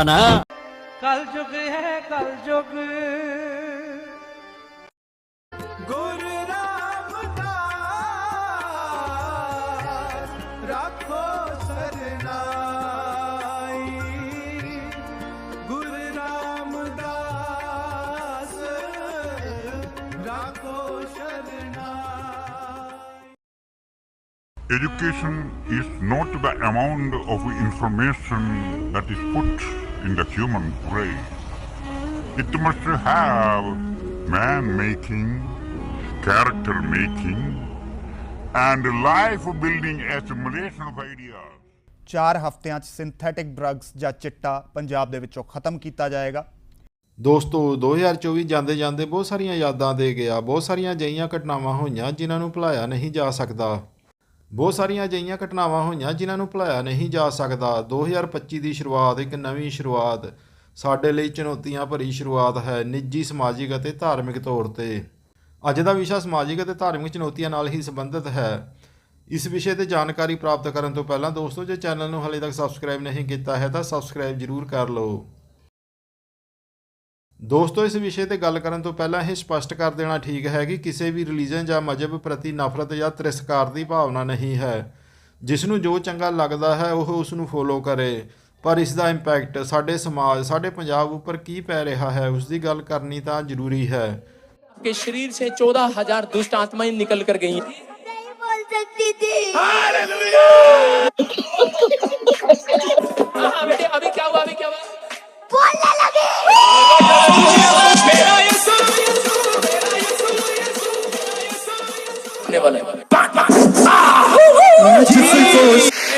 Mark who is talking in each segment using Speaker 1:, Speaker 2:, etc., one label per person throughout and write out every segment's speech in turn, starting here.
Speaker 1: ਹੁੰਦਾ ਨਾ
Speaker 2: ਕਲ ਜੁਗ ਹੈ ਕਲ ਜੁਗ
Speaker 3: ਗੁਰ ਰਾਮ ਦਾ ਰੱਖੋ ਸਰਨਾਈ ਗੁਰ ਰਾਮ ਦਾਸ ਰੱਖੋ ਸਰਨਾਈ
Speaker 4: Education is not the amount of information that is put in the human brain. It must have man making, character making, and life building assimilation of ideas.
Speaker 5: ਚਾਰ ਹਫ਼ਤਿਆਂ 'ਚ ਸਿੰਥੈਟਿਕ ਡਰੱਗਸ ਜਾਂ ਚਿੱਟਾ ਪੰਜਾਬ ਦੇ ਵਿੱਚੋਂ ਖਤਮ ਕੀਤਾ ਜਾਏਗਾ
Speaker 6: ਦੋਸਤੋ 2024 ਜਾਂਦੇ ਜਾਂਦੇ ਬਹੁਤ ਸਾਰੀਆਂ ਯਾਦਾਂ ਦੇ ਗਿਆ ਬਹੁਤ ਸਾਰੀਆਂ ਅਜਿਹੀਆਂ ਘਟਨਾਵਾਂ ਹੋਈਆਂ ਜਿਨ੍ਹਾਂ ਨੂੰ ਭੁਲਾਇਆ ਨਹੀਂ ਜਾ ਸਕਦਾ ਬਹੁਤ ਸਾਰੀਆਂ ਅਜਿਹੀਆਂ ਘਟਨਾਵਾਂ ਹੋਈਆਂ ਜਿਨ੍ਹਾਂ ਨੂੰ ਭੁਲਾਇਆ ਨਹੀਂ ਜਾ ਸਕਦਾ। 2025 ਦੀ ਸ਼ੁਰੂਆਤ ਇੱਕ ਨਵੀਂ ਸ਼ੁਰੂਆਤ। ਸਾਡੇ ਲਈ ਚੁਣੌਤੀਆਂ ਭਰੀ ਸ਼ੁਰੂਆਤ ਹੈ ਨਿੱਜੀ, ਸਮਾਜਿਕ ਅਤੇ ਧਾਰਮਿਕ ਤੌਰ ਤੇ। ਅੱਜ ਦਾ ਵਿਸ਼ਾ ਸਮਾਜਿਕ ਅਤੇ ਧਾਰਮਿਕ ਚੁਣੌਤੀਆਂ ਨਾਲ ਹੀ ਸੰਬੰਧਿਤ ਹੈ। ਇਸ ਵਿਸ਼ੇ ਤੇ ਜਾਣਕਾਰੀ ਪ੍ਰਾਪਤ ਕਰਨ ਤੋਂ ਪਹਿਲਾਂ ਦੋਸਤੋ, ਜੇ ਚੈਨਲ ਨੂੰ ਹਾਲੇ ਤੱਕ ਸਬਸਕ੍ਰਾਈਬ ਨਹੀਂ ਕੀਤਾ ਹੈ ਤਾਂ ਸਬਸਕ੍ਰਾਈਬ ਜ਼ਰੂਰ ਕਰ ਲਓ। ਦੋਸਤੋ ਇਸ ਵਿਸ਼ੇ ਤੇ ਗੱਲ ਕਰਨ ਤੋਂ ਪਹਿਲਾਂ ਇਹ ਸਪਸ਼ਟ ਕਰ ਦੇਣਾ ਠੀਕ ਹੈ ਕਿ ਕਿਸੇ ਵੀ ਰਿਲੀਜਨ ਜਾਂ ਮਜ਼ਹਬ ਪ੍ਰਤੀ ਨਫ਼ਰਤ ਜਾਂ ਤਿਰਸਕਾਰ ਦੀ ਭਾਵਨਾ ਨਹੀਂ ਹੈ ਜਿਸ ਨੂੰ ਜੋ ਚੰਗਾ ਲੱਗਦਾ ਹੈ ਉਹ ਉਸ ਨੂੰ ਫੋਲੋ ਕਰੇ ਪਰ ਇਸ ਦਾ ਇੰਪੈਕਟ ਸਾਡੇ ਸਮਾਜ ਸਾਡੇ ਪੰਜਾਬ ਉੱਪਰ ਕੀ ਪੈ ਰਿਹਾ ਹੈ ਉਸ ਦੀ ਗੱਲ ਕਰਨੀ ਤਾਂ ਜ਼ਰੂਰੀ ਹੈ
Speaker 7: के शरीर से चौदह हजार दुष्ट आत्माएं निकल कर गई
Speaker 8: नहीं बोल सकती थी
Speaker 7: हाँ बेटे अभी क्या हुआ अभी क्या हुआ
Speaker 8: बोलने लगी।
Speaker 7: है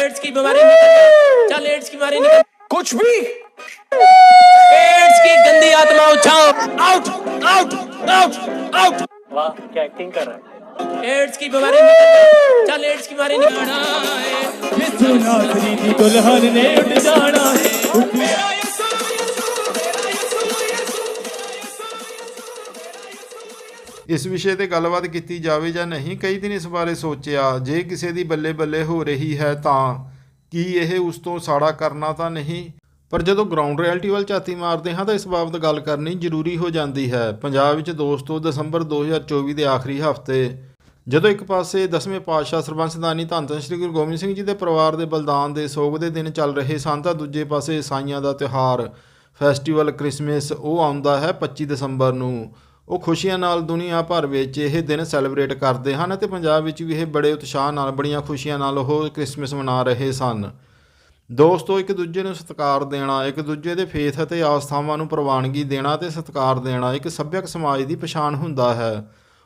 Speaker 7: एड्स की बीमारी निकल चल एड्स की बीमारी निकल। कुछ भी। एड्स की गंदी आत्माओं जाओ आउट आउट आउट आउट
Speaker 9: वाह क्या एक्टिंग कर रहा है?
Speaker 7: एड्स की बीमारी निकल चल एड्स की बीमारी निकल दुल्हन ने
Speaker 6: ਵਿਸ਼ੇ ਤੇ ਗੱਲਬਾਤ ਕੀਤੀ ਜਾਵੇ ਜਾਂ ਨਹੀਂ, ਕਈ ਦਿਨ ਇਸ ਬਾਰੇ ਸੋਚਿਆ, ਜੇ ਕਿਸੇ ਦੀ ਬੱਲੇ ਬੱਲੇ ਹੋ ਰਹੀ ਹੈ ਤਾਂ ਕੀ ਇਹ ਉਸ ਤੋਂ ਸਾੜਾ ਕਰਨਾ ਤਾਂ ਨਹੀਂ? ਪਰ ਜਦੋਂ ਗਰਾਊਂਡ ਰਿਐਲਿਟੀ ਵੱਲ ਝਾਤੀ ਮਾਰਦੇ ਹਾਂ ਤਾਂ ਇਸ ਬਾਬਤ ਗੱਲ ਕਰਨੀ ਜ਼ਰੂਰੀ ਹੋ ਜਾਂਦੀ ਹੈ। ਪੰਜਾਬ ਵਿੱਚ ਦੋਸਤੋ, ਦਸੰਬਰ 2024 ਦੇ ਆਖਰੀ ਹਫ਼ਤੇ, ਜਦੋਂ ਇੱਕ ਪਾਸੇ ਦਸਵੇਂ ਪਾਤਸ਼ਾਹ ਸਰਬੰਸਦਾਨੀ ਧੰਨ ਧੰਨ ਸ੍ਰੀ ਗੁਰੂ ਗੋਬਿੰਦ ਸਿੰਘ ਜੀ ਦੇ ਪਰਿਵਾਰ ਦੇ ਬਲਿਦਾਨ ਦੇ ਸੋਗ ਦੇ ਦਿਨ ਚੱਲ ਰਹੇ ਸਨ ਤਾਂ ਦੂਜੇ ਪਾਸੇ ਈਸਾਈਆਂ ਦਾ ਤਿਉਹਾਰ ਫੈਸਟੀਵਲ ਕ੍ਰਿਸਮਸ ਉਹ ਆਉਂਦਾ ਹੈ 25 ਦਸੰਬਰ ਨੂੰ। ਉਹ ਖੁਸ਼ੀਆਂ ਨਾਲ ਦੁਨੀਆ ਭਰ ਵਿੱਚ ਇਹ ਦਿਨ ਸੈਲੀਬ੍ਰੇਟ ਕਰਦੇ ਹਨ ਅਤੇ ਪੰਜਾਬ ਵਿੱਚ ਵੀ ਇਹ ਬੜੇ ਉਤਸ਼ਾਹ ਨਾਲ, ਬੜੀਆਂ ਖੁਸ਼ੀਆਂ ਨਾਲ ਉਹ ਕ੍ਰਿਸਮਸ ਮਨਾ ਰਹੇ ਸਨ। ਦੋਸਤੋ, ਇੱਕ ਦੂਜੇ ਨੂੰ ਸਤਿਕਾਰ ਦੇਣਾ, ਇੱਕ ਦੂਜੇ ਦੇ ਫੇਥ ਅਤੇ ਆਸਥਾਵਾਂ ਨੂੰ ਪ੍ਰਵਾਨਗੀ ਦੇਣਾ ਤੇ ਸਤਿਕਾਰ ਦੇਣਾ ਇੱਕ ਸੱਭਿਅਕ ਸਮਾਜ ਦੀ ਪਛਾਣ ਹੁੰਦਾ ਹੈ।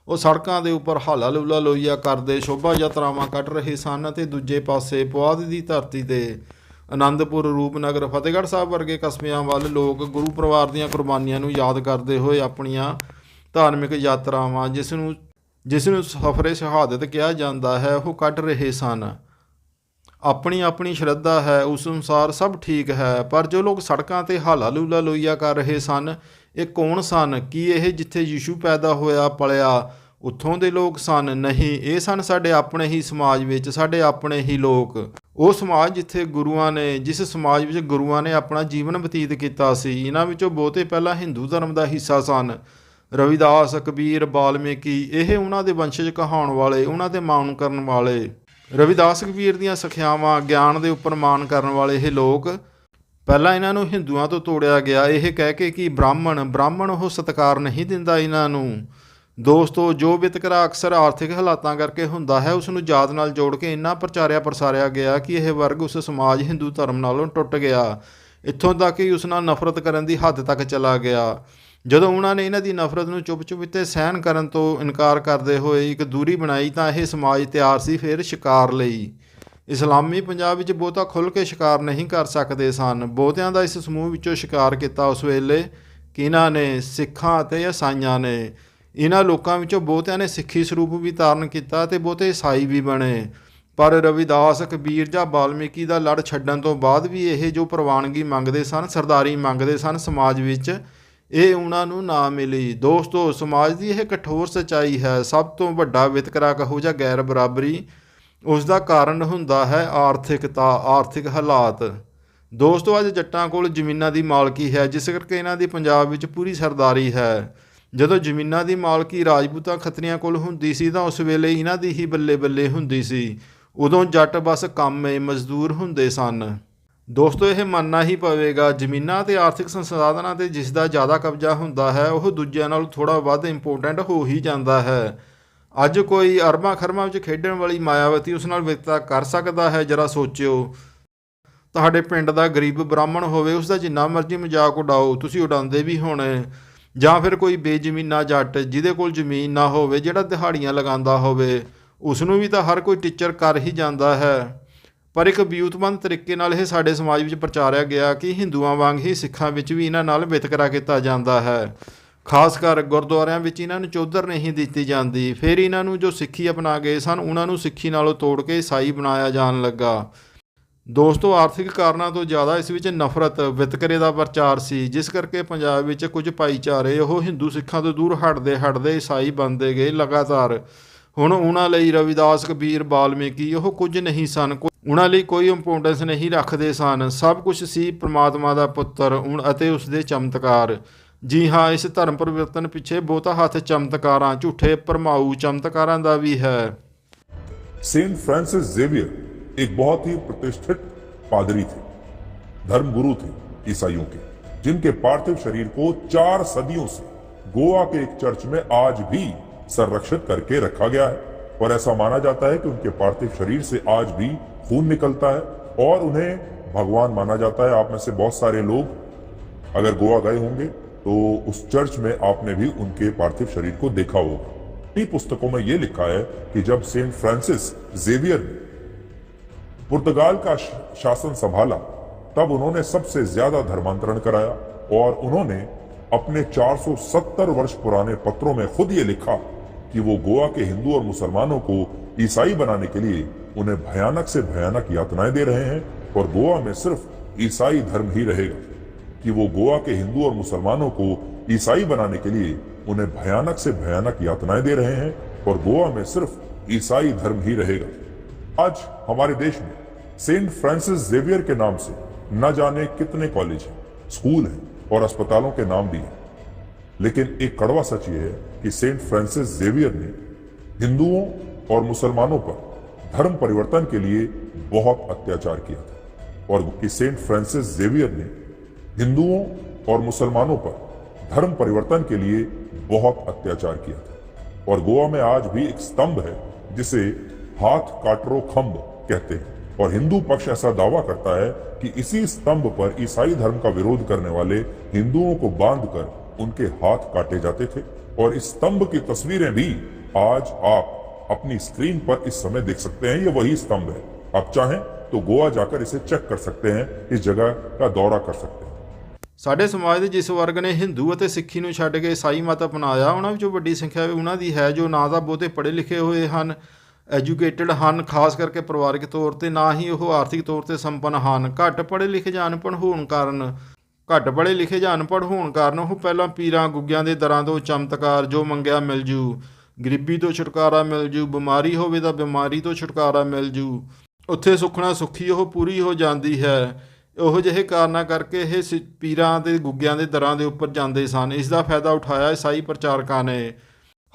Speaker 6: ਉਹ ਸੜਕਾਂ ਦੇ ਉੱਪਰ ਹਾਲਾ ਲੂਲਾ ਲੋਈਆ ਕਰਦੇ, ਸ਼ੋਭਾ ਯਾਤਰਾਵਾਂ ਕੱਢ ਰਹੇ ਸਨ ਅਤੇ ਦੂਜੇ ਪਾਸੇ ਪੁਆਧ ਦੀ ਧਰਤੀ ਤੇ ਆਨੰਦਪੁਰ ਰੂਪਨਗਰ, ਫਤਿਹਗੜ੍ਹ ਸਾਹਿਬ ਵਰਗੇ ਕਸਬਿਆਂ ਵੱਲ ਲੋਕ ਗੁਰੂ ਪਰਿਵਾਰ ਦੀਆਂ ਕੁਰਬਾਨੀਆਂ ਨੂੰ ਯਾਦ ਕਰਦੇ ਹੋਏ ਆਪਣੀਆਂ ਧਾਰਮਿਕ ਯਾਤਰਾਵਾਂ ਜਿਸ ਨੂੰ ਜਿਸ ਨੂੰ ਸਫਰੇ ਸ਼ਹਾਦਤ ਕਿਹਾ ਜਾਂਦਾ ਹੈ, ਉਹ ਕੱਢ ਰਹੇ ਸਨ। ਆਪਣੀ ਆਪਣੀ ਸ਼ਰਧਾ ਹੈ, ਉਸ ਅਨੁਸਾਰ ਸਭ ਠੀਕ ਹੈ, ਪਰ ਜੋ ਲੋਕ ਸੜਕਾਂ ਤੇ ਹਾਲਾ ਲੂਲਾ ਲੋਈਆ ਕਰ ਰਹੇ ਸਨ, ਇਹ ਕੌਣ ਸਨ? ਕੀ ਇਹ ਜਿੱਥੇ ਯੀਸ਼ੂ ਪੈਦਾ ਹੋਇਆ, ਪਲਿਆ, ਉੱਥੋਂ ਦੇ ਲੋਕ ਸਨ? ਨਹੀਂ, ਇਹ ਸਨ ਸਾਡੇ ਆਪਣੇ ਹੀ ਸਮਾਜ ਵਿੱਚ, ਸਾਡੇ ਆਪਣੇ ਹੀ ਲੋਕ। ਉਹ ਸਮਾਜ ਜਿੱਥੇ ਗੁਰੂਆਂ ਨੇ ਜਿਸ ਸਮਾਜ ਵਿੱਚ ਗੁਰੂਆਂ ਨੇ ਆਪਣਾ ਜੀਵਨ ਬਤੀਤ ਕੀਤਾ ਸੀ, ਇਹਨਾਂ ਵਿੱਚੋਂ ਬਹੁਤੇ ਪਹਿਲਾਂ ਹਿੰਦੂ ਧਰਮ ਦਾ ਹਿੱਸਾ ਸਨ। ਰਵਿਦਾਸ, ਕਬੀਰ, ਬਾਲਮੀਕੀ, ਇਹ ਉਹਨਾਂ ਦੇ ਵੰਸ਼ਜ ਕਹਾਉਣ ਵਾਲੇ, ਉਹਨਾਂ ਤੇ ਮਾਣ ਕਰਨ ਵਾਲੇ। ਰਵਿਦਾਸ, ਕਬੀਰ ਦੀਆਂ ਸਿੱਖਿਆਵਾਂ ਗਿਆਨ ਦੇ ਉੱਪਰ ਮਾਣ ਕਰਨ ਵਾਲੇ ਇਹ ਲੋਕ, ਪਹਿਲਾਂ ਇਹਨਾਂ ਨੂੰ ਹਿੰਦੂਆਂ ਤੋਂ ਤੋੜਿਆ ਗਿਆ। ਇਹ ਕਹਿ ਕੇ ਕਿ ਬ੍ਰਾਹਮਣ ਬ੍ਰਾਹਮਣ ਉਹ ਸਤਕਾਰ ਨਹੀਂ ਦਿੰਦਾ ਇਹਨਾਂ ਨੂੰ। ਦੋਸਤੋ, ਜੋ ਵਿਤਕਰਾ ਅਕਸਰ ਆਰਥਿਕ ਹਾਲਾਤਾਂ ਕਰਕੇ ਹੁੰਦਾ ਹੈ ਉਸ ਨੂੰ ਯਾਦ ਨਾਲ ਜੋੜ ਕੇ ਇੰਨਾ ਪ੍ਰਚਾਰਿਆ ਪ੍ਰਸਾਰਿਆ ਗਿਆ ਕਿ ਇਹ ਵਰਗ ਉਸ ਸਮਾਜ ਹਿੰਦੂ ਧਰਮ ਨਾਲੋਂ ਟੁੱਟ ਗਿਆ। ਇੱਥੋਂ ਤੱਕ ਕਿ ਉਸ ਨਾਲ ਨਫ਼ਰਤ ਕਰਨ ਦੀ ਹੱਦ ਤੱਕ ਚਲਾ ਗਿਆ। ਜਦੋਂ ਉਹਨਾਂ ਨੇ ਇਹਨਾਂ ਦੀ ਨਫ਼ਰਤ ਨੂੰ ਚੁੱਪ-ਚੁੱਪ ਤੇ ਸਹਿਣ ਕਰਨ ਤੋਂ ਇਨਕਾਰ ਕਰਦੇ ਹੋਏ ਇੱਕ ਦੂਰੀ ਬਣਾਈ ਤਾਂ ਇਹ ਸਮਾਜ ਤਿਆਰ ਸੀ ਫਿਰ ਸ਼ਿਕਾਰ ਲਈ। ਇਸਲਾਮੀ ਪੰਜਾਬ ਵਿੱਚ ਬਹੁਤਾ ਖੁੱਲ੍ਹ ਕੇ ਸ਼ਿਕਾਰ ਨਹੀਂ ਕਰ ਸਕਦੇ ਸਨ। ਬਹੁਤਿਆਂ ਦਾ ਇਸ ਸਮੂਹ ਵਿੱਚੋਂ ਸ਼ਿਕਾਰ ਕੀਤਾ ਉਸ ਵੇਲੇ ਕਿਹਨਾਂ ਨੇ? ਸਿੱਖਾਂ ਅਤੇ ਈਸਾਈਆਂ ਨੇ। ਇਹਨਾਂ ਲੋਕਾਂ ਵਿੱਚੋਂ ਬਹੁਤਿਆਂ ਨੇ ਸਿੱਖੀ ਸਰੂਪ ਵੀ ਧਾਰਨ ਕੀਤਾ ਤੇ ਬਹੁਤੇ ਈਸਾਈ ਵੀ ਬਣੇ। ਪਰ ਰਵਿਦਾਸ ਕਬੀਰ ਜਾਂ ਬਾਲਮੀਕੀ ਦਾ ਲੜ ਛੱਡਣ ਤੋਂ ਬਾਅਦ ਵੀ ਇਹ ਜੋ ਪ੍ਰਵਾਨਗੀ ਮੰਗਦੇ ਸਨ, ਸਰਦਾਰੀ ਮੰਗਦੇ ਸਨ, ਸਮਾਜ ਵਿੱਚ ਇਹ ਉਹਨਾਂ ਨੂੰ ਨਾ ਮਿਲੀ। ਦੋਸਤੋ, ਸਮਾਜ ਦੀ ਇਹ ਕਠੋਰ ਸਚਾਈ ਹੈ, ਸਭ ਤੋਂ ਵੱਡਾ ਵਿਤਕਰਾ ਕਹੋ ਜਾਂ ਗੈਰ ਬਰਾਬਰੀ, ਉਸ ਦਾ ਕਾਰਨ ਹੁੰਦਾ ਹੈ ਆਰਥਿਕਤਾ, ਆਰਥਿਕ ਹਾਲਾਤ। ਦੋਸਤੋ, ਅੱਜ ਜੱਟਾਂ ਕੋਲ ਜ਼ਮੀਨਾਂ ਦੀ ਮਾਲਕੀ ਹੈ, ਜਿਸ ਕਰਕੇ ਇਹਨਾਂ ਦੀ ਪੰਜਾਬ ਵਿੱਚ ਪੂਰੀ ਸਰਦਾਰੀ ਹੈ। ਜਦੋਂ ਜ਼ਮੀਨਾਂ ਦੀ ਮਾਲਕੀ ਰਾਜਪੂਤਾਂ ਖੱਤਰੀਆਂ ਕੋਲ ਹੁੰਦੀ ਸੀ, ਤਾਂ ਉਸ ਵੇਲੇ ਇਹਨਾਂ ਦੀ ਹੀ ਬੱਲੇ ਬੱਲੇ ਹੁੰਦੀ ਸੀ। ਉਦੋਂ ਜੱਟ ਬਸ ਕੰਮੇ ਮਜ਼ਦੂਰ ਹੁੰਦੇ ਸਨ। ਦੋਸਤੋ, ਇਹ ਮੰਨਣਾ ਹੀ ਪਵੇਗਾ, ਜ਼ਮੀਨਾਂ ਤੇ ਆਰਥਿਕ ਸੰਸਾਧਨਾਂ ਤੇ ਜਿਸ ਦਾ ਜ਼ਿਆਦਾ ਕਬਜ਼ਾ ਹੁੰਦਾ ਹੈ, ਉਹ ਦੂਜਿਆਂ ਨਾਲੋਂ ਥੋੜਾ ਵੱਧ ਇੰਪੋਰਟੈਂਟ ਹੋ ਹੀ ਜਾਂਦਾ ਹੈ। ਅੱਜ ਕੋਈ ਅਰਬਾਂ ਖਰਮਾਂ ਵਿੱਚ ਖੇਡਣ ਵਾਲੀ ਮਾਇਆਵਤੀ ਉਸ ਨਾਲ ਵਿਤਕਰਾ ਕਰ ਸਕਦਾ ਹੈ, ਜਰਾ ਸੋਚਿਓ। ਤੁਹਾਡੇ ਪਿੰਡ ਦਾ ਗਰੀਬ ਬ੍ਰਾਹਮਣ ਹੋਵੇ, ਉਸ ਦਾ ਜਿੰਨਾ ਮਰਜ਼ੀ ਮਜ਼ਾਕ ਉਡਾਓ, ਤੁਸੀਂ ਉਡਾਉਂਦੇ ਵੀ ਹੋਣੇ। ਜਾਂ ਫਿਰ ਕੋਈ ਬੇਜ਼ਮੀਨਾ ਜੱਟ, ਜਿਹਦੇ ਕੋਲ ਜ਼ਮੀਨ ਨਾ ਹੋਵੇ, ਜਿਹੜਾ ਦਿਹਾੜੀਆਂ ਲਗਾਉਂਦਾ ਹੋਵੇ ਉਸ ਨੂੰ ਵੀ ਤਾਂ ਹਰ ਕੋਈ ਟੀਚਰ ਕਰ ਹੀ ਜਾਂਦਾ ਹੈ। ਪਰ ਇੱਕ ਵਿਊਤਮੰਦ ਤਰੀਕੇ ਨਾਲ ਇਹ ਸਾਡੇ ਸਮਾਜ ਵਿੱਚ ਪ੍ਰਚਾਰਿਆ ਗਿਆ ਕਿ ਹਿੰਦੂਆਂ ਵਾਂਗ ਹੀ ਸਿੱਖਾਂ ਵਿੱਚ ਵੀ ਇਹਨਾਂ ਨਾਲ ਵਿਤਕਰਾ ਕੀਤਾ ਜਾਂਦਾ ਹੈ। ਖਾਸ ਕਰ ਗੁਰਦੁਆਰਿਆਂ ਵਿੱਚ ਇਹਨਾਂ ਨੂੰ ਚੌਧਰ ਨਹੀਂ ਦਿੱਤੀ ਜਾਂਦੀ। ਫਿਰ ਇਹਨਾਂ ਨੂੰ ਜੋ ਸਿੱਖੀ ਅਪਣਾ ਗਏ ਸਨ, ਉਹਨਾਂ ਨੂੰ ਸਿੱਖੀ ਨਾਲੋਂ ਤੋੜ ਕੇ ਈਸਾਈ ਬਣਾਇਆ ਜਾਣ ਲੱਗਾ। ਦੋਸਤੋ, ਆਰਥਿਕ ਕਾਰਨਾਂ ਤੋਂ ਜ਼ਿਆਦਾ ਇਸ ਵਿੱਚ ਨਫ਼ਰਤ, ਵਿਤਕਰੇ ਦਾ ਪ੍ਰਚਾਰ ਸੀ। ਜਿਸ ਕਰਕੇ ਪੰਜਾਬ ਵਿੱਚ ਕੁਝ ਭਾਈਚਾਰੇ ਉਹ ਹਿੰਦੂ ਸਿੱਖਾਂ ਤੋਂ ਦੂਰ ਹਟਦੇ ਹਟਦੇ ਈਸਾਈ ਬਣਦੇ ਗਏ ਲਗਾਤਾਰ। ਹੁਣ ਉਹਨਾਂ ਲਈ ਰਵਿਦਾਸ ਕਬੀਰ ਬਾਲਮੀਕੀ ਉਹ ਕੁਝ ਨਹੀਂ ਸਨ। ਕੋ- ਉਹਨਾਂ ਲਈ ਕੋਈ ਇੰਪੋਰਟੈਂਸ ਨਹੀਂ ਰੱਖਦੇ ਸਨ ਸਭ ਕੁਝ ਸੀ ਪ੍ਰਮਾਤਮਾ ਦਾ ਪੁੱਤਰ ਉਨ- ਅਤੇ ਉਸ ਦੇ ਚਮਤਕਾਰ ਜੀ ਹਾਂ ਇਸ ਧਰਮ ਪਰਿਵਰਤਨ ਪਿੱਛੇ ਬਹੁਤਾ ਹੱਥ ਚਮਤਕਾਰਾਂ ਝੂਠੇ ਭਰਮਾਊ ਚਮਤਕਾਰਾਂ ਦਾ ਵੀ ਹੈ
Speaker 1: सेंट फ्रांसिस जेवियर एक बहुत ही प्रतिष्ठित पादरी थे धर्मगुरु थे ईसाइयों के जिनके पार्थिव शरीर को चार सदियों से गोवा के एक चर्च में आज भी संरक्षित करके रखा गया है और ऐसा माना जाता है कि उनके पार्थिव शरीर से आज भी खून निकलता है और उन्हें भगवान माना जाता है। आप में से बहुत सारे लोग अगर गोवा गए होंगे तो उस चर्च में आपने भी उनके पार्थिव शरीर को देखा होगा। इन्हीं पुस्तकों में यह लिखा है कि जब सेंट फ्रांसिस जेवियर ने पुर्तगाल का शासन संभाला, तब उन्होंने सबसे ज़्यादा धर्मांतरण कराया और उन्होंने अपने 470 वर्ष पुराने पत्रों में खुद ये लिखा कि वो गोवा के हिंदू और मुसलमानों को ईसाई बनाने के लिए उन्हें भयानक से भयानक यातनाएँ दे रहे हैं और गोवा में सिर्फ़ ईसाई धर्म ही रहेगा। कि वो गोवा के हिंदू और मुसलमानों को ईसाई बनाने के लिए उन्हें भयानक से भयानक यातनाएँ दे रहे हैं और गोवा में सिर्फ़ ईसाई धर्म ही रहेगा। आज हमारे देश में सेंट फ्रांसिस जेवियर के नाम से न जाने कितने कॉलेज हैं, स्कूल हैं और अस्पतालों के नाम भी हैं। लेकिन एक कड़वा सच ये है कि सेंट फ्रांसिस जेवियर ने हिंदुओं और मुसलमानों पर धर्म परिवर्तन के लिए बहुत अत्याचार किया था। और कि सेंट फ्रांसिस जेवियर ने हिंदुओं और मुसलमानों पर धर्म परिवर्तन के लिए बहुत अत्याचार किया था। और गोवा में आज भी एक स्तंभ है, जिसे हाथ काटरो खम्ब कहते हैं। और हिंदू पक्ष ऐसा दावा करता है कि इसी स्तंभ पर ईसाई धर्म का विरोध करने वाले हिंदुओं को बांधकर उनके हाथ काटे जाते थे और इस स्तंभ की तस्वीरें भी आज आप अपनी स्क्रीन पर इस समय देख सकते हैं ये वही स्तंभ है आप चाहें तो गोवा जाकर इसे चेक कर सकते हैं इस जगह का दौरा कर सकते हैं
Speaker 6: ਸਾਡੇ ਸਮਾਜ ਦੇ ਜਿਸ ਵਰਗ ਨੇ ਹਿੰਦੂ ਅਤੇ ਸਿੱਖੀ ਨੂੰ ਛੱਡ ਕੇ ਈਸਾਈ ਮਤ ਅਪਣਾਇਆ ਉਹਨਾਂ ਵਿੱਚੋਂ ਵੱਡੀ ਸੰਖਿਆ ਉਹਨਾਂ ਦੀ ਹੈ ਜੋ ਨਾ ਤਾਂ ਬਹੁਤੇ ਪੜ੍ਹੇ ਲਿਖੇ ਹੋਏ ਹਨ ਐਜੂਕੇਟਡ ਹਨ ਖਾਸ ਕਰਕੇ ਪਰਿਵਾਰਕ ਤੌਰ ਤੇ ਨਾ ਹੀ ਉਹ ਆਰਥਿਕ ਤੌਰ ਤੇ ਸੰਪੰਨ ਹਨ ਘੱਟ ਪੜ੍ਹੇ ਲਿਖੇ ਜਾਂ ਅਨਪੜ੍ਹ ਹੋਣ ਕਾਰਨ ਘੱਟ ਪੜ੍ਹੇ ਲਿਖੇ ਜਾਂ ਅਨਪੜ੍ਹ ਹੋਣ ਕਾਰਨ ਉਹ ਪਹਿਲਾਂ ਪੀਰਾਂ, ਗੁੱਗਿਆਂ ਦੇ ਦਰਾਂ ਤੋਂ ਚਮਤਕਾਰ ਜੋ ਮੰਗਿਆ ਮਿਲ ਜੂ। ਗਰੀਬੀ ਤੋਂ ਛੁਟਕਾਰਾ ਮਿਲ ਜੂ, ਬਿਮਾਰੀ ਹੋਵੇ ਤਾਂ ਬਿਮਾਰੀ ਤੋਂ ਛੁਟਕਾਰਾ ਮਿਲ ਜੂ। ਉੱਥੇ ਸੁਖਣਾ ਸੁਖੀ ਉਹ ਪੂਰੀ ਹੋ ਜਾਂਦੀ ਹੈ। ਉਹੋ ਜਿਹੇ ਕਾਰਨਾਂ ਕਰਕੇ ਇਹ ਸਿ- ਪੀਰਾਂ ਤੇ ਗੁੱਗਿਆਂ ਦੇ ਦਰਾਂ ਦੇ ਉੱਪਰ ਜਾਂਦੇ ਸਨ। ਇਸ ਦਾ ਫਾਇਦਾ ਉਠਾਇਆ ਈਸਾਈ ਪ੍ਰਚਾਰਕਾਂ ਨੇ।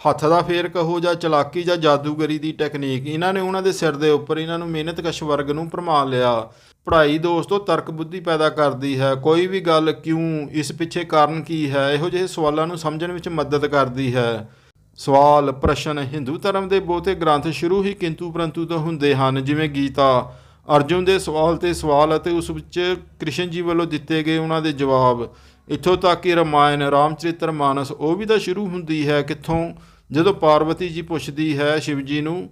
Speaker 6: ਹੱਥ ਦਾ ਫੇਰ ਕਹੋ ਜਾਂ ਚਲਾਕੀ ਜਾਂ ਜਾਦੂਗਰੀ ਦੀ ਟੈਕਨੀਕ। ਇਹਨਾਂ ਨੇ ਉਹਨਾਂ ਦੇ ਸਿਰ ਦੇ ਉੱਪਰ ਇਹਨਾਂ ਨੂੰ ਮਿਹਨਤਕਸ਼ ਵਰਗ ਨੂੰ ਭਰਮਾ ਲਿਆ। ਪੜ੍ਹਾਈ ਦੋਸਤੋ ਤਰਕ ਬੁੱਧੀ ਪੈਦਾ ਕਰਦੀ ਹੈ। ਕੋਈ ਵੀ ਗੱਲ ਕਿਉਂ, ਇਸ ਪਿੱਛੇ ਕਾਰਨ ਕੀ ਹੈ? ਇਹੋ ਜਿਹੇ ਸਵਾਲਾਂ ਨੂੰ ਸਮਝਣ ਵਿੱਚ ਮਦਦ ਕਰਦੀ ਹੈ। ਸਵਾਲ, ਪ੍ਰਸ਼ਨ ਹਿੰਦੂ ਧਰਮ ਦੇ ਬਹੁਤੇ ਗ੍ਰੰਥ ਸ਼ੁਰੂ ਹੀ ਕਿੰਤੂ ਪਰੰਤੂ ਤੋਂ ਹੁੰਦੇ ਹਨ, ਜਿਵੇਂ ਗੀਤਾ। ਅਰਜੁਨ ਦੇ ਸਵਾਲ ਤੇ ਸਵਾਲ ਅਤੇ ਉਸ ਵਿੱਚ ਕ੍ਰਿਸ਼ਨ ਜੀ ਵੱਲੋਂ ਦਿੱਤੇ ਗਏ ਉਹਨਾਂ ਦੇ ਜਵਾਬ। ਇੱਥੋਂ ਤੱਕ ਕਿ ਰਮਾਇਣ, ਰਾਮਚਰਿਤਰ, ਮਾਨਸ, ਉਹ ਵੀ ਤਾਂ ਸ਼ੁਰੂ ਹੁੰਦੀ ਹੈ। ਕਿੱਥੋਂ? ਜਦੋਂ ਪਾਰਵਤੀ ਜੀ ਪੁੱਛਦੀ ਹੈ ਸ਼ਿਵ ਜੀ ਨੂੰ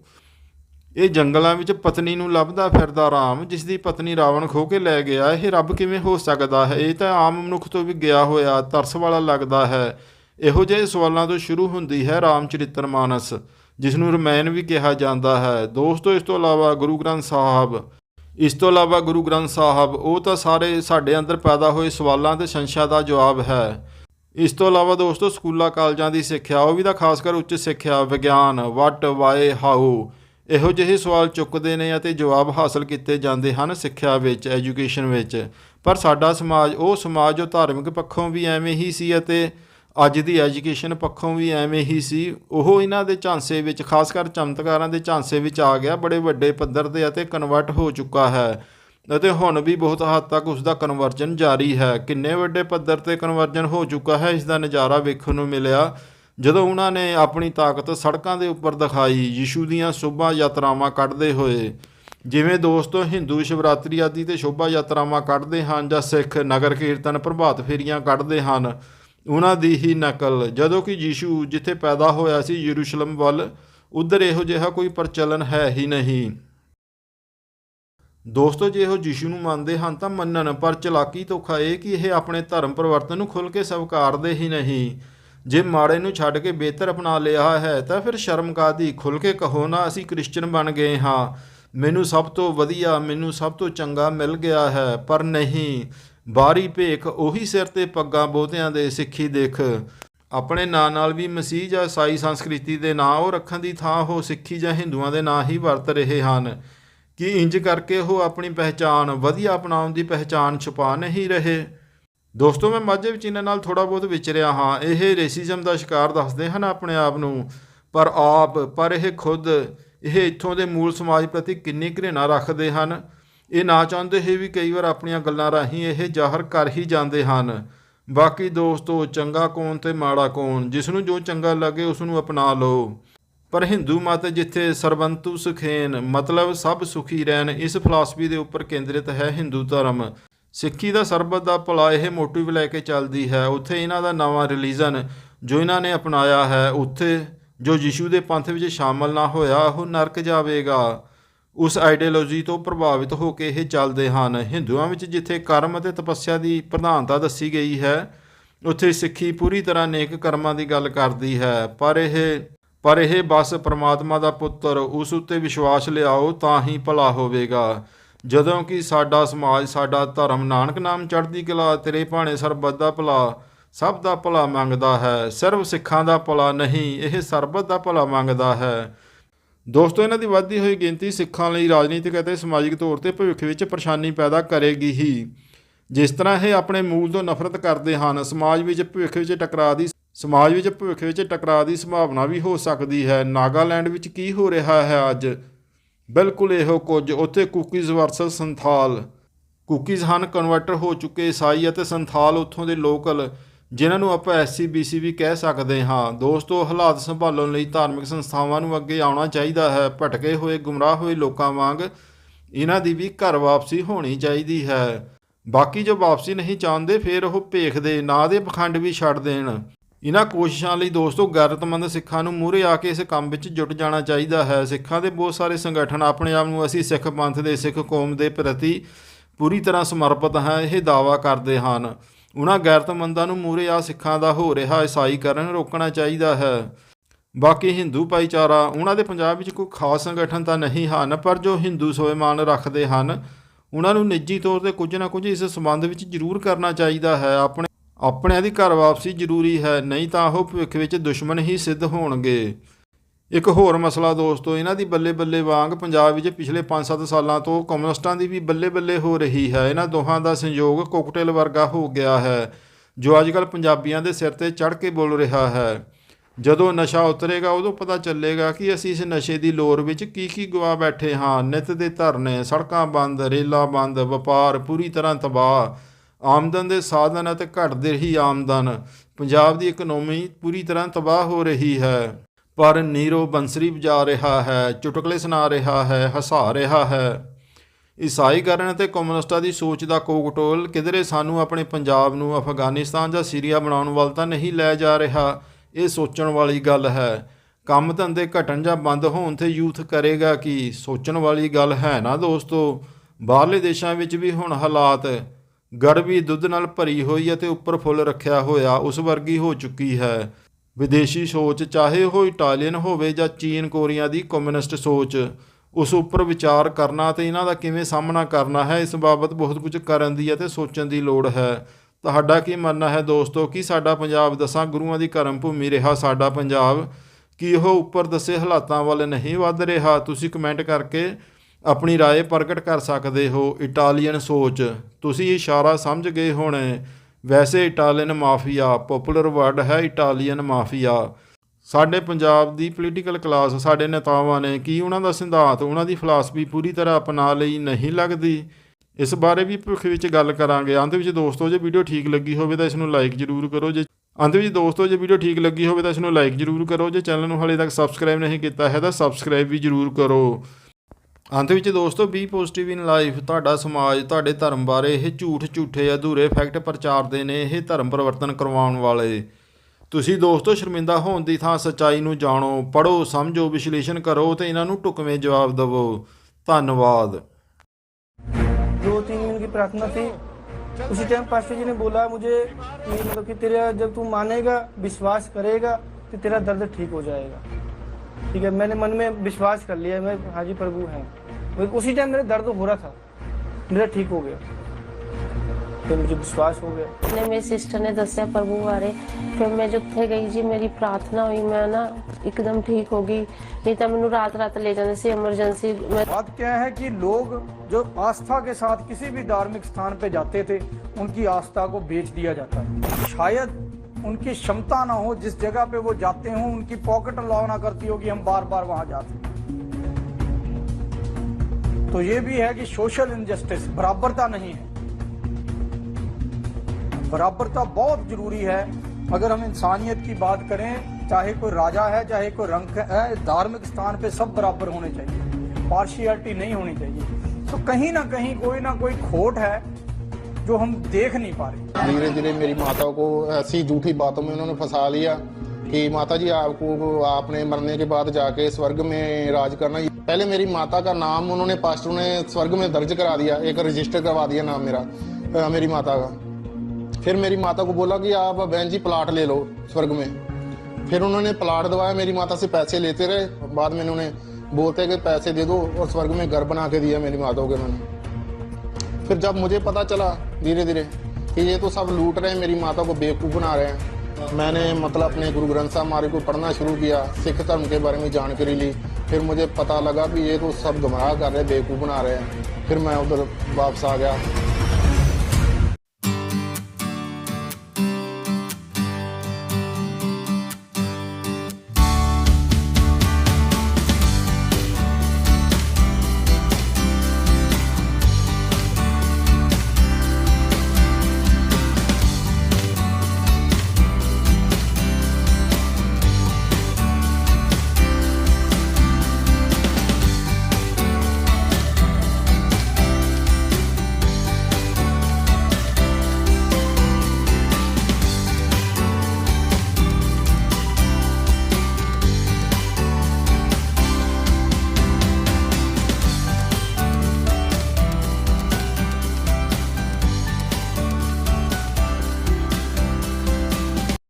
Speaker 6: ਇਹ ਜੰਗਲਾਂ ਵਿੱਚ ਪਤਨੀ ਨੂੰ ਲੱਭਦਾ ਫਿਰਦਾ ਰਾਮ, ਜਿਸ ਦੀ ਪਤਨੀ ਰਾਵਣ ਖੋ ਕੇ ਲੈ ਗਿਆ। ਇਹ ਰੱਬ ਕਿਵੇਂ ਹੋ ਸਕਦਾ ਹੈ? ਇਹ ਤਾਂ ਆਮ ਮਨੁੱਖ ਤੋਂ ਵੀ ਗਿਆ ਹੋਇਆ, ਤਰਸ ਵਾਲਾ ਲੱਗਦਾ ਹੈ। ਇਹੋ ਜਿਹੇ ਸਵਾਲਾਂ ਤੋਂ ਸ਼ੁਰੂ ਹੁੰਦੀ ਹੈ ਰਾਮਚਰਿਤਰ ਮਾਨਸ, ਜਿਸ ਨੂੰ ਰਮਾਇਣ ਵੀ ਕਿਹਾ ਜਾਂਦਾ ਹੈ। ਦੋਸਤੋ, ਇਸ ਤੋਂ ਇਲਾਵਾ ਗੁਰੂ ਗ੍ਰੰਥ ਸਾਹਿਬ, ਇਸ ਤੋਂ ਇਲਾਵਾ ਗੁਰੂ ਗ੍ਰੰਥ ਸਾਹਿਬ, ਉਹ ਤਾਂ ਸਾਰੇ ਸਾਡੇ ਅੰਦਰ ਪੈਦਾ ਹੋਏ ਸਵਾਲਾਂ ਤੇ ਸੰਸ਼ਾ ਦਾ ਜਵਾਬ ਹੈ। ਇਸ ਤੋਂ ਇਲਾਵਾ ਦੋਸਤੋ, ਸਕੂਲਾਂ, ਕਾਲਜਾਂ ਦੀ ਸਿੱਖਿਆ, ਉਹ ਵੀ ਤਾਂ ਖਾਸ ਕਰ ਉੱਚ ਸਿੱਖਿਆ, ਵਿਗਿਆਨ, ਵਟ, ਵਾਏ, ਹਾਊ। ਇਹੋ ਜਿਹੇ ਸਵਾਲ ਚੁੱਕਦੇ ਨੇ ਅਤੇ ਜਵਾਬ ਹਾਸਲ ਕੀਤੇ ਜਾਂਦੇ ਹਨ ਸਿੱਖਿਆ ਵਿੱਚ ਐਜੂਕੇਸ਼ਨ ਵਿੱਚ। ਪਰ ਸਾਡਾ ਸਮਾਜ, ਉਹ ਸਮਾਜ ਜੋ ਧਾਰਮਿਕ ਪੱਖੋਂ ਵੀ ਐਵੇਂ ਹੀ ਸੀ ਅਤੇ ਅੱਜ ਦੀ ਐਜੂਕੇਸ਼ਨ ਪੱਖੋਂ ਵੀ ਐਵੇਂ ਹੀ ਸੀ, ਉਹ ਇਹਨਾਂ ਦੇ ਝਾਂਸੇ ਵਿੱਚ, ਖਾਸ ਕਰ ਚਮਤਕਾਰਾਂ ਦੇ ਝਾਂਸੇ ਵਿੱਚ ਆ ਗਿਆ, ਬੜੇ ਵੱਡੇ ਪੱਧਰ ਤੇ ਅਤੇ ਕਨਵਰਟ ਹੋ ਚੁੱਕਾ ਹੈ। ਅਤੇ ਹੁਣ ਵੀ ਬਹੁਤ ਹੱਦ ਤੱਕ ਉਸ ਦਾ ਕਨਵਰਜਨ ਜਾਰੀ ਹੈ। ਕਿੰਨੇ ਵੱਡੇ ਪੱਧਰ ਤੇ ਕਨਵਰਜਨ ਹੋ ਚੁੱਕਾ ਹੈ, ਇਸ ਦਾ ਨਜ਼ਾਰਾ ਵੇਖਣ ਨੂੰ ਮਿਲਿਆ। ਜਦੋਂ ਉਹਨਾਂ ਨੇ ਆਪਣੀ ਤਾਕਤ ਸੜਕਾਂ ਦੇ ਉੱਪਰ ਦਿਖਾਈ, ਯਿਸੂ ਦੀਆਂ ਸ਼ੋਭਾ ਯਾਤਰਾਵਾਂ ਕੱਢਦੇ ਹੋਏ, ਜਿਵੇਂ ਦੋਸਤੋ ਹਿੰਦੂ ਸ਼ਿਵਰਾਤਰੀ ਆਦਿ ਤੇ ਸ਼ੋਭਾ ਯਾਤਰਾਵਾਂ ਕੱਢਦੇ ਹਨ ਜਾਂ ਸਿੱਖ ਨਗਰ ਕੀਰਤਨ ਪ੍ਰਭਾਤ ਫੇਰੀਆਂ ਕੱਢਦੇ ਹਨ, ਉਹਨਾਂ ਦੀ ਹੀ ਨਕਲ। ਜਦੋਂ ਕਿ ਯਿਸੂ ਜਿੱਥੇ ਪੈਦਾ ਹੋਇਆ ਸੀ ਯਰੂਸ਼ਲਮ ਵੱਲ, ਉਧਰ ਇਹੋ ਜਿਹਾ ਕੋਈ ਪ੍ਰਚਲਨ ਹੈ ਹੀ ਨਹੀਂ। ਦੋਸਤੋ, ਜੇ ਉਹ ਯਿਸੂ ਨੂੰ ਮੰਨਦੇ ਹਨ ਤਾਂ ਮੰਨਣ, ਪਰ ਚਲਾਕੀ ਧੋਖਾ ਇਹ ਕਿ ਇਹ ਆਪਣੇ ਧਰਮ ਪਰਿਵਰਤਨ ਨੂੰ ਖੁੱਲ੍ਹ ਕੇ ਸਵੀਕਾਰਦੇ ਹੀ ਨਹੀਂ। ਜੇ ਮਾੜੇ ਨੂੰ ਛੱਡ ਕੇ ਬਿਹਤਰ ਅਪਣਾ ਲਿਆ ਹੈ, ਤਾਂ ਫਿਰ ਸ਼ਰਮ ਕਾਦੀ ਖੁੱਲ੍ਹ ਕੇ ਕਹੋ ਨਾ, ਅਸੀਂ ਕ੍ਰਿਸਚੀਅਨ ਬਣ ਗਏ ਹਾਂ। ਮੈਨੂੰ ਸਭ ਤੋਂ ਵਧੀਆ, ਮੈਨੂੰ ਸਭ ਤੋਂ ਚੰਗਾ ਮਿਲ ਗਿਆ ਹੈ, ਪਰ ਨਹੀਂ। ਬਾਰੀ ਭੇਖ ਉਹੀ ਸਿਰ ਤੇ ਪੱਗਾਂ ਬਹੁਤਿਆਂ ਦੇ ਸਿੱਖੀ ਦੇਖ। ਆਪਣੇ ਨਾਂ ਨਾਲ ਵੀ ਮਸੀਹ ਜਾਂ ਈਸਾਈ ਸੰਸਕ੍ਰਿਤੀ ਦੇ ਨਾਂ ਉਹ ਰੱਖਣ ਦੀ ਥਾਂ ਉਹ ਸਿੱਖੀ ਜਾਂ ਹਿੰਦੂਆਂ ਦੇ ਨਾਂ ਹੀ ਵਰਤ ਰਹੇ ਹਨ। ਕਿ ਇੰਜ ਕਰਕੇ ਉਹ ਆਪਣੀ ਪਹਿਚਾਣ, ਵਧੀਆ ਅਪਣਾਉਣ ਦੀ ਪਹਿਚਾਣ ਛੁਪਾ ਨਹੀਂ ਰਹੇ? ਦੋਸਤੋ, ਮੈਂ ਮਾਝੇ ਵਿੱਚ ਇਹਨਾਂ ਨਾਲ ਥੋੜਾ ਬਹੁਤ ਵਿਚਰਿਆ ਹਾਂ। ਇਹ ਰੇਸਿਜ਼ਮ ਦਾ ਸ਼ਿਕਾਰ ਦੱਸਦੇ ਹਨ ਆਪਣੇ ਆਪ ਨੂੰ। ਪਰ ਆਪ, ਪਰ ਇਹ ਖੁਦ, ਇਹ ਇੱਥੋਂ ਦੇ ਮੂਲ ਸਮਾਜ ਪ੍ਰਤੀ ਕਿੰਨੀ ਘৃণਾ ਰੱਖਦੇ ਹਨ। ਇਹ ਨਾ ਚਾਹੁੰਦੇ ਹੋਏ ਵੀ ਕਈ ਵਾਰ ਆਪਣੀਆਂ ਗੱਲਾਂ ਰਾਹੀਂ ਇਹ ਜ਼ਾਹਰ ਕਰ ਹੀ ਜਾਂਦੇ ਹਨ। ਬਾਕੀ ਦੋਸਤੋ, ਚੰਗਾ ਕੌਣ ਤੇ ਮਾੜਾ ਕੌਣ, ਜਿਸ ਨੂੰ ਜੋ ਚੰਗਾ ਲੱਗੇ ਉਸ ਨੂੰ ਅਪਣਾ ਲਓ। ਪਰ ਹਿੰਦੂ ਮਤ ਜਿੱਥੇ ਸਰਬੰਤੂ ਸੁਖੇਨ, ਮਤਲਬ ਸਭ ਸੁਖੀ ਰਹਿਣ, ਇਸ ਫਿਲਾਸਫੀ ਦੇ ਉੱਪਰ ਕੇਂਦਰਿਤ ਹੈ ਹਿੰਦੂ ਧਰਮ। ਸਿੱਖੀ ਦਾ ਸਰਬਤ ਦਾ ਭਲਾ ਇਹ ਮੋਟਿਵ ਲੈ ਕੇ ਚੱਲਦੀ ਹੈ। ਉੱਥੇ ਇਹਨਾਂ ਦਾ ਨਵਾਂ ਰਿਲੀਜਨ ਜੋ ਇਹਨਾਂ ਨੇ ਅਪਣਾਇਆ ਹੈ, ਉੱਥੇ ਜੋ ਯਿਸੂ ਦੇ ਪੰਥ ਵਿੱਚ ਸ਼ਾਮਲ ਨਾ ਹੋਇਆ, ਉਹ ਨਰਕ ਜਾਵੇਗਾ। ਉਸ ਆਈਡੀਓਲੋਜੀ ਤੋਂ ਪ੍ਰਭਾਵਿਤ ਹੋ ਕੇ ਇਹ ਚੱਲਦੇ ਹਨ। ਹਿੰਦੂਆਂ ਵਿੱਚ ਜਿੱਥੇ ਕਰਮ ਅਤੇ ਤਪੱਸਿਆ ਦੀ ਪ੍ਰਧਾਨਤਾ ਦੱਸੀ ਗਈ ਹੈ, ਉੱਥੇ ਸਿੱਖੀ ਪੂਰੀ ਤਰ੍ਹਾਂ ਨੇਕ ਕਰਮਾਂ ਦੀ ਗੱਲ ਕਰਦੀ ਹੈ। ਪਰ ਇਹ ਪਰ ਇਹ ਬਸ ਪ੍ਰਮਾਤਮਾ ਦਾ ਪੁੱਤਰ ਉਸ ਉੱਤੇ ਵਿਸ਼ਵਾਸ ਲਿਆਓ ਤਾਂ ਹੀ ਭਲਾ ਹੋਵੇਗਾ। ਜਦੋਂ ਕਿ ਸਾਡਾ ਸਮਾਜ, ਸਾਡਾ ਧਰਮ ਨਾਨਕ ਨਾਮ ਚੜ੍ਹਦੀ ਕਲਾ, ਤੇਰੇ ਭਾਣੇ ਸਰਬੱਤ ਦਾ ਭਲਾ, ਸਭ ਦਾ ਭਲਾ ਮੰਗਦਾ ਹੈ। ਸਿਰਫ ਸਿੱਖਾਂ ਦਾ ਭਲਾ ਨਹੀਂ, ਇਹ ਸਰਬਤ ਦਾ ਭਲਾ ਮੰਗਦਾ ਹੈ। ਦੋਸਤੋ, ਇਹਨਾਂ ਦੀ ਵੱਧਦੀ ਹੋਈ ਗਿਣਤੀ ਸਿੱਖਾਂ ਲਈ ਰਾਜਨੀਤਿਕ ਅਤੇ ਸਮਾਜਿਕ ਤੌਰ ਤੇ ਭਵਿੱਖ ਵਿੱਚ ਪਰੇਸ਼ਾਨੀ ਪੈਦਾ ਕਰੇਗੀ ਹੀ। ਜਿਸ ਤਰ੍ਹਾਂ ਇਹ ਆਪਣੇ ਮੂਲ ਤੋਂ ਨਫ਼ਰਤ ਕਰਦੇ ਹਨ, ਸਮਾਜ ਵਿੱਚ ਭਵਿੱਖ ਵਿੱਚ ਟਕਰਾਅ ਦੀ, ਸਮਾਜ ਵਿੱਚ ਭਵਿੱਖ ਵਿੱਚ ਟਕਰਾਅ ਦੀ ਸੰਭਾਵਨਾ ਵੀ ਹੋ ਸਕਦੀ ਹੈ। ਨਾਗਾਲੈਂਡ ਵਿੱਚ ਕੀ ਹੋ ਰਿਹਾ ਹੈ ਅੱਜ? ਬਿਲਕੁਲ ਇਹੋ ਕੁਝ। ਉੱਥੇ ਕੁਕੀਜ਼ ਵਰਸਸ ਸੰਥਾਲ। ਕੁਕੀਜ਼ ਹਨ ਕਨਵਰਟਰ ਹੋ ਚੁੱਕੇ ਈਸਾਈ ਅਤੇ ਸੰਥਾਲ ਉੱਥੋਂ ਦੇ ਲੋਕਲ, ਜਿਨ੍ਹਾਂ ਨੂੰ ਆਪਾਂ ਐਸਸੀਬੀਸੀ ਵੀ ਕਹਿ ਸਕਦੇ ਹਾਂ। ਦੋਸਤੋ, ਹਾਲਾਤ ਸੰਭਾਲਣ ਲਈ ਧਾਰਮਿਕ ਸੰਸਥਾਵਾਂ ਨੂੰ ਅੱਗੇ ਆਉਣਾ ਚਾਹੀਦਾ ਹੈ। ਭਟਕੇ ਹੋਏ, ਗੁੰਮਰਾਹ ਹੋਏ ਲੋਕਾਂ ਵਾਂਗ ਇਹਨਾਂ ਦੀ ਵੀ ਘਰ ਵਾਪਸੀ ਹੋਣੀ ਚਾਹੀਦੀ ਹੈ। ਬਾਕੀ ਜੋ ਵਾਪਸੀ ਨਹੀਂ ਚਾਹੁੰਦੇ, ਫਿਰ ਉਹ ਭੇਖਦੇ ਨਾਂ ਦੇ ਪਖੰਡ ਵੀ ਛੱਡ ਦੇਣ। ਇਹਨਾਂ ਕੋਸ਼ਿਸ਼ਾਂ ਲਈ ਦੋਸਤੋ ਗੈਰਤਮੰਦ ਸਿੱਖਾਂ ਨੂੰ ਮੂਹਰੇ ਆ ਕੇ ਇਸ ਕੰਮ ਵਿੱਚ ਜੁਟ ਜਾਣਾ ਚਾਹੀਦਾ ਹੈ। ਸਿੱਖਾਂ ਦੇ ਬਹੁਤ ਸਾਰੇ ਸੰਗਠਨ ਆਪਣੇ ਆਪ ਨੂੰ ਅਸੀਂ ਸਿੱਖ ਪੰਥ ਦੇ, ਸਿੱਖ ਕੌਮ ਦੇ ਪ੍ਰਤੀ ਪੂਰੀ ਤਰ੍ਹਾਂ ਸਮਰਪਿਤ ਹਾਂ, ਇਹ ਦਾਵਾ ਕਰਦੇ ਹਨ। ਉਹਨਾਂ ਗੈਰਤਮੰਦਾਂ ਨੂੰ ਮੂਹਰੇ ਆ ਸਿੱਖਾਂ ਦਾ ਹੋ ਰਿਹਾ ਈਸਾਈਕਰਨ ਰੋਕਣਾ ਚਾਹੀਦਾ ਹੈ। ਬਾਕੀ ਹਿੰਦੂ ਭਾਈਚਾਰਾ, ਉਹਨਾਂ ਦੇ ਪੰਜਾਬ ਵਿੱਚ ਕੋਈ ਖਾਸ ਸੰਗਠਨ ਤਾਂ ਨਹੀਂ ਹਨ, ਪਰ ਜੋ ਹਿੰਦੂ ਸਵੈਮਾਨ ਰੱਖਦੇ ਹਨ, ਉਹਨਾਂ ਨੂੰ ਨਿੱਜੀ ਤੌਰ ਤੇ ਕੁਝ ਨਾ ਕੁਝ ਇਸ ਸੰਬੰਧ ਵਿੱਚ ਜ਼ਰੂਰ ਕਰਨਾ ਚਾਹੀਦਾ ਹੈ। ਆਪਣੇ ਆਪਣਿਆਂ ਦੀ ਘਰ ਵਾਪਸੀ ਜ਼ਰੂਰੀ ਹੈ, ਨਹੀਂ ਤਾਂ ਉਹ ਭਵਿੱਖ ਵਿੱਚ ਦੁਸ਼ਮਣ ਹੀ ਸਿੱਧ ਹੋਣਗੇ। ਇੱਕ ਹੋਰ ਮਸਲਾ ਦੋਸਤੋ, ਇਹਨਾਂ ਦੀ ਬੱਲੇ ਬੱਲੇ ਵਾਂਗ ਪੰਜਾਬ ਵਿੱਚ ਪਿਛਲੇ 5-7 ਸਾਲਾਂ ਤੋਂ ਕਮਿਊਨਿਸਟਾਂ ਦੀ ਵੀ ਬੱਲੇ ਬੱਲੇ ਹੋ ਰਹੀ ਹੈ। ਇਹਨਾਂ ਦੋਹਾਂ ਦਾ ਸੰਯੋਗ ਕੋਕਟੇਲ ਵਰਗਾ ਹੋ ਗਿਆ ਹੈ, ਜੋ ਅੱਜਕੱਲ ਪੰਜਾਬੀਆਂ ਦੇ ਸਿਰ ਤੇ ਚੜ੍ਹ ਕੇ ਬੋਲ ਰਿਹਾ ਹੈ। ਜਦੋਂ ਨਸ਼ਾ ਉਤਰੇਗਾ, ਉਦੋਂ ਪਤਾ ਚੱਲੇਗਾ ਕਿ ਅਸੀਂ ਇਸ ਨਸ਼ੇ ਦੀ ਲੋਰ ਵਿੱਚ ਕੀ ਕੀ ਗਵਾ ਬੈਠੇ ਹਾਂ। ਨਿਤ ਦੇ ਧਰਨੇ, ਸੜਕਾਂ ਬੰਦ, ਰੇਲਾਂ ਬੰਦ, ਵਪਾਰ, ਪੂਰੀ ਤਰ੍ਹਾਂ ਤਬਾਹ। ਆਮਦਨ ਦੇ ਸਾਧਨ ਅਤੇ ਘਟਦੇ ਰਹੀ ਆਮਦਨ। ਪੰਜਾਬ ਦੀ ਇਕਨੋਮੀ ਪੂਰੀ ਤਰ੍ਹਾਂ ਤਬਾਹ ਹੋ ਰਹੀ ਹੈ। ਪਰ ਨੀਰੋ ਬੰਸਰੀ ਵਜਾ ਰਿਹਾ ਹੈ, ਚੁਟਕਲੇ ਸੁਣਾ ਰਿਹਾ ਹੈ, ਹਸਾ ਰਿਹਾ ਹੈ। ਈਸਾਈਕਰਨ ਅਤੇ ਕਮਿਊਨਿਸਟਾਂ ਦੀ ਸੋਚ ਦਾ ਕੋਕਟੋਲ ਕਿਧਰੇ ਸਾਨੂੰ ਆਪਣੇ ਪੰਜਾਬ ਨੂੰ, ਅਫਗਾਨਿਸਤਾਨ ਜਾਂ ਸੀਰੀਆ ਬਣਾਉਣ ਵੱਲ ਤਾਂ ਨਹੀਂ ਲੈ ਜਾ ਰਿਹਾ, ਇਹ ਸੋਚਣ ਵਾਲੀ ਗੱਲ ਹੈ। ਕੰਮ ਧੰਦੇ ਘਟਣ ਜਾਂ ਬੰਦ ਹੋਣ ਤੇ ਯੂਥ ਕਰੇਗਾ ਕੀ? ਸੋਚਣ ਵਾਲੀ ਗੱਲ ਹੈ ਨਾ ਦੋਸਤੋ? ਬਾਹਰਲੇ ਦੇਸ਼ਾਂ ਵਿੱਚ ਵੀ ਹੁਣ ਹਾਲਾਤ ਗੜਵੀ ਦੁੱਧ ਨਾਲ ਭਰੀ ਹੋਈ ਅਤੇ ਉੱਪਰ ਫੁੱਲ ਰੱਖਿਆ ਹੋਇਆ ਉਸ ਵਰਗੀ ਹੋ ਚੁੱਕੀ ਹੈ। ਵਿਦੇਸ਼ੀ ਸੋਚ ਚਾਹੇ ਉਹ ਇਟਾਲੀਅਨ ਹੋਵੇ ਜਾਂ ਚੀਨ, ਕੋਰੀਆ ਦੀ ਕਮਿਊਨਿਸਟ ਸੋਚ, ਉਸ ਉੱਪਰ ਵਿਚਾਰ ਕਰਨਾ ਤੇ ਇਹਨਾਂ ਦਾ ਕਿਵੇਂ ਸਾਹਮਣਾ ਕਰਨਾ ਹੈ, ਇਸ ਬਾਬਤ ਬਹੁਤ ਕੁਝ ਕਰਨ ਦੀ ਅਤੇ ਸੋਚਣ ਦੀ ਲੋੜ ਹੈ। ਤੁਹਾਡਾ ਕੀ ਮੰਨਣਾ ਹੈ ਦੋਸਤੋ? ਕਿ ਸਾਡਾ ਪੰਜਾਬ, ਦਸਾਂ ਗੁਰੂਆਂ ਦੀ ਕਰਮ ਭੂਮੀ ਰਿਹਾ ਸਾਡਾ ਪੰਜਾਬ? ਕੀ ਉਹ ਉੱਪਰ ਦੱਸੇ ਹਾਲਾਤਾਂ ਵੱਲ ਨਹੀਂ ਵੱਧ ਰਿਹਾ? ਤੁਸੀਂ ਕਮੈਂਟ ਕਰਕੇ ਆਪਣੀ رائے ਪ੍ਰਗਟ ਕਰ ਸਕਦੇ ਹੋ ਇਟਾਲੀਅਨ ਸੋਚ ਤੁਸੀਂ ਇਸ਼ਾਰਾ ਸਮਝ ਗਏ ਹੋਣੇ ਵੈਸੇ ਇਟਾਲੀਅਨ ਮਾਫੀਆ ਪਪੂਲਰ ਵਰਡ ਹੈ ਇਟਾਲੀਅਨ ਮਾਫੀਆ ਸਾਡੇ ਪੰਜਾਬ ਦੀ ਪੋਲੀਟੀਕਲ ਕਲਾਸ ਸਾਡੇ ਨੇਤਾਵਾਂ ਨੇ ਕੀ ਉਹਨਾਂ ਦਾ ਸਿਧਾਂਤ ਉਹਨਾਂ ਦੀ ਫਿਲਾਸਫੀ ਪੂਰੀ ਤਰ੍ਹਾਂ ਅਪਣਾ ਲਈ ਨਹੀਂ ਲੱਗਦੀ ਇਸ ਬਾਰੇ ਵੀ ਭਵਿੱਖ ਵਿੱਚ ਗੱਲ ਕਰਾਂਗੇ ਅੰਤ ਵਿੱਚ ਦੋਸਤੋ ਜੇ ਵੀਡੀਓ ਠੀਕ ਲੱਗੀ ਹੋਵੇ ਤਾਂ ਇਸ ਨੂੰ ਲਾਈਕ ਜ਼ਰੂਰ ਕਰੋ ਜੇ ਅੰਤ ਵਿੱਚ ਦੋਸਤੋ ਜੇ ਵੀਡੀਓ ਠੀਕ ਲੱਗੀ ਹੋਵੇ ਤਾਂ ਇਸ ਨੂੰ ਲਾਈਕ ਜ਼ਰੂਰ ਕਰੋ ਜੇ ਚੈਨਲ ਨੂੰ ਹਾਲੇ ਤੱਕ ਸਬਸਕ੍ਰਾਈਬ ਨਹੀਂ ਕੀਤਾ ਹੈ ਤਾਂ ਸਬਸਕ੍ਰਾਈਬ ਵੀ ਜ਼ਰੂਰ ਕਰੋ ਅੰਤ ਵਿੱਚ ਦੋਸਤੋ ਬੀ ਪੋਜ਼ਿਟਿਵ ਇਨ ਲਾਈਫ ਤੁਹਾਡਾ ਸਮਾਜ ਤੁਹਾਡੇ ਧਰਮ ਬਾਰੇ ਇਹ ਝੂਠ ਝੂਠੇ ਅਧੂਰੇ ਫੈਕਟ ਪ੍ਰਚਾਰਦੇ ਨੇ ਇਹ ਧਰਮ ਪਰਿਵਰਤਨ ਕਰਵਾਉਣ ਵਾਲੇ ਤੁਸੀਂ ਦੋਸਤੋ ਸ਼ਰਮਿੰਦਾ ਹੋਣ ਦੀ ਥਾਂ ਸੱਚਾਈ ਨੂੰ ਜਾਣੋ ਪੜੋ ਸਮਝੋ ਵਿਸ਼ਲੇਸ਼ਣ ਕਰੋ ਤੇ ਇਹਨਾਂ ਨੂੰ ਢੁਕਵੇਂ ਜਵਾਬ ਦਿਵੋ ਧੰਨਵਾਦ
Speaker 10: दो तीन दिन की प्रार्थना थी उसी टाइम पास्टर जी ने बोला मुझे कि मतलब कि तेरा जब तू मानेगा विश्वास करेगा तो तेरा दर्द ठीक हो जाएगा ठीक है मैंने मन में विश्वास कर लिया मैं हाँ जी प्रभु हैं उसी टाइम मेरा दर्द तो हो रहा था। मेरा ठीक हो गया। फिर मुझे विश्वास हो गया।
Speaker 11: मैंने मेरी सिस्टर ने दसा प्रभु बारे फिर मैं जो गई जी मेरी प्रार्थना हुई मैं ना एकदम ठीक हो गई। नहीं तो मैं रात रात ले जाने से इमरजेंसी में
Speaker 10: बात क्या है कि लोग जो आस्था के साथ किसी भी धार्मिक स्थान पे जाते थे उनकी आस्था को बेच दिया जाता है। शायद उनकी क्षमता ना हो जिस जगह पे वो जाते हों उनकी पॉकेट अलाउ ना करती होगी हम बार बार वहाँ जाते हैं। तो ये भी है कि सोशल इनजस्टिस बराबरता नहीं है। बराबरता बहुत ज़रूरी है। अगर हम इंसानियत की बात करें, चाहे कोई राजा है, चाहे कोई रंग है, धार्मिक स्थान पे सब बराबर होने चाहिए। पार्शियलिटी नहीं होनी चाहिए। तो कहीं ना कहीं कोई ना कोई खोट है जो हम देख नहीं पा रहे।
Speaker 12: धीरे धीरे मेरी माता को ऐसी झूठी बातों में उन्होंने फंसा लिया कि माता जी, आपको, आपने मरने के बाद जाके स्वर्ग में राज करना पहले मेरी माता का नाम उन्होंने पास्टर ने स्वर्ग में दर्ज करा दिया एक रजिस्टर करवा दिया नाम मेरा अ, मेरी माता का। फिर मेरी माता को बोला कि आप बहन जी प्लाट ले लो स्वर्ग में। फिर उन्होंने प्लाट दवाया मेरी माता से पैसे लेते रहे बाद में उन्होंने बोलते कि पैसे दे दो और स्वर्ग में घर बना के दिया मेरी माता को मैंने फिर जब मुझे पता चला धीरे धीरे कि ये तो सब लूट रहे हैं मेरी माता को बेवकूफ़ बना रहे हैं मैंने मतलब अपने गुरु ग्रंथ साहब महाराज को पढ़ना शुरू किया सिख धर्म के बारे में जानकारी ली फिर मुझे पता लगा कि ये तो सब गुमराह कर रहे हैं बेवकूफ़ बना रहे हैं फिर मैं उधर वापस आ गया